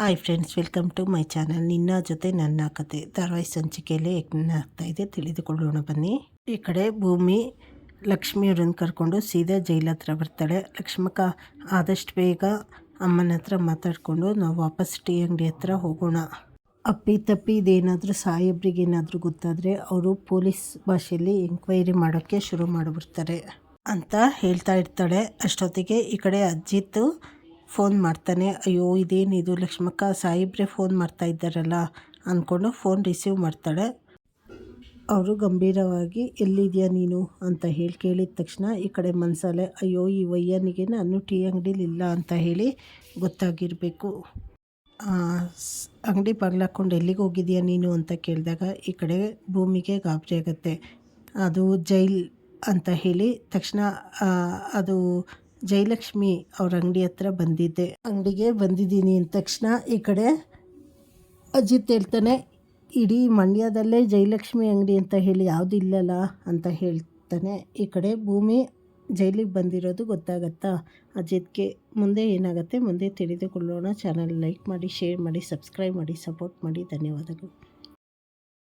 Hi friends welcome to my channel ನಿನ್ನ ಜೊತೆ ನನ್ನ ಕತೆ. ಧಾರಾವಾಹಿ ಸಂಚಿಕೆಯಲ್ಲಿ ಆಗ್ತಾ ಇದೆ. ತಿಳಿದುಕೊಳ್ಳೋಣ, ಬನ್ನಿ. ಈ ಕಡೆ ಭೂಮಿ ಲಕ್ಷ್ಮಿಯವ್ರನ್ನ ಕರ್ಕೊಂಡು ಸೀದಾ ಜೈಲ ಹತ್ರ ಬರ್ತಾಳೆ. ಲಕ್ಷ್ಮಕ್ಕ ಆದಷ್ಟು ಬೇಗ ಅಮ್ಮನ ಹತ್ರ ಮಾತಾಡಿಕೊಂಡು ನಾವು ವಾಪಸ್ ಟೀ ಅಂಗಡಿ ಹತ್ರ ಹೋಗೋಣ. ಅಪ್ಪಿ ತಪ್ಪಿ ಇದೇನಾದರೂ ಸಾಹೇಬ್ರಿಗೆ ಏನಾದರೂ ಗೊತ್ತಾದರೆ ಅವರು ಪೊಲೀಸ್ ಭಾಷೆಯಲ್ಲಿ ಎಂಕ್ವೈರಿ ಮಾಡೋಕ್ಕೆ ಶುರು ಮಾಡಿಬಿಡ್ತಾರೆ ಅಂತ ಹೇಳ್ತಾ ಇರ್ತಾಳೆ. ಅಷ್ಟೊತ್ತಿಗೆ ಈ ಕಡೆ ಅಜ್ಜಿತ್ತು ಫೋನ್ ಮಾಡ್ತಾನೆ, ಅಯ್ಯೋ ಇದೇನಿದು ಲಕ್ಷ್ಮಕ್ಕ ಸಾಯಿಬ್ರೆ ಫೋನ್ ಮಾಡ್ತಾ ಇದ್ದಾರಲ್ಲ? ಅಂದ್ಕೊಂಡು ಫೋನ್ ರಿಸೀವ್ ಮಾಡ್ತಾಳೆ. ಅವರು ಗಂಭೀರವಾಗಿ ಎಲ್ಲಿದೆಯಾ ನೀನು? ಅಂತ ಹೇಳಿ ಕೇಳಿದ ತಕ್ಷಣ ಈ ಕಡೆ ಮನಸಲ್ಲೇ, ಅಯ್ಯೋ, ಈ ವಯ್ಯನಿಗೆ ನಾನು ಟೀ ಅಂಗಡೀಲಿ ಇಲ್ಲ ಅಂತ ಹೇಳಿ ಗೊತ್ತಾಗಿರಬೇಕು. ಅಂಗಡಿ ಬಾಗ್ಲಾಕೊಂಡು ಎಲ್ಲಿಗೆ ಹೋಗಿದೆಯಾ ನೀನು? ಅಂತ ಕೇಳಿದಾಗ ಈ ಕಡೆ ಭೂಮಿಗೆ ಗಾಬರಿ ಆಗುತ್ತೆ. ಅದು ಜೈಲ್ ಅಂತ ಹೇಳಿ ತಕ್ಷಣ ಅದು ಜಯಲಕ್ಷ್ಮಿ ಅವ್ರ ಅಂಗಡಿ ಹತ್ರ ಬಂದಿದ್ದೆ. ಅಂಗಡಿಗೆ ಬಂದಿದ್ದೀನಿ ಅಂದ ತಕ್ಷಣ ಈ ಕಡೆ ಅಜಿತ್ ಹೇಳ್ತಾನೆ, ಇಡೀ ಮಂಡ್ಯದಲ್ಲೇ ಜಯಲಕ್ಷ್ಮಿ ಅಂಗಡಿ ಅಂತ ಹೇಳಿ ಯಾವುದು ಇಲ್ಲಲ್ಲ? ಅಂತ ಹೇಳ್ತಾನೆ. ಈ ಕಡೆ ಭೂಮಿ ಜೈಲಿಗೆ ಬಂದಿರೋದು ಗೊತ್ತಾಗತ್ತಾ? ಅಜಿತ್ಗೆ ಮುಂದೆ ಏನಾಗುತ್ತೆ ಮುಂದೆ ತಿಳಿದುಕೊಳ್ಳೋಣ. ಚಾನಲ್ ಲೈಕ್ ಮಾಡಿ, ಶೇರ್ ಮಾಡಿ, ಸಬ್ಸ್ಕ್ರೈಬ್ ಮಾಡಿ, ಸಪೋರ್ಟ್ ಮಾಡಿ. ಧನ್ಯವಾದಗಳು.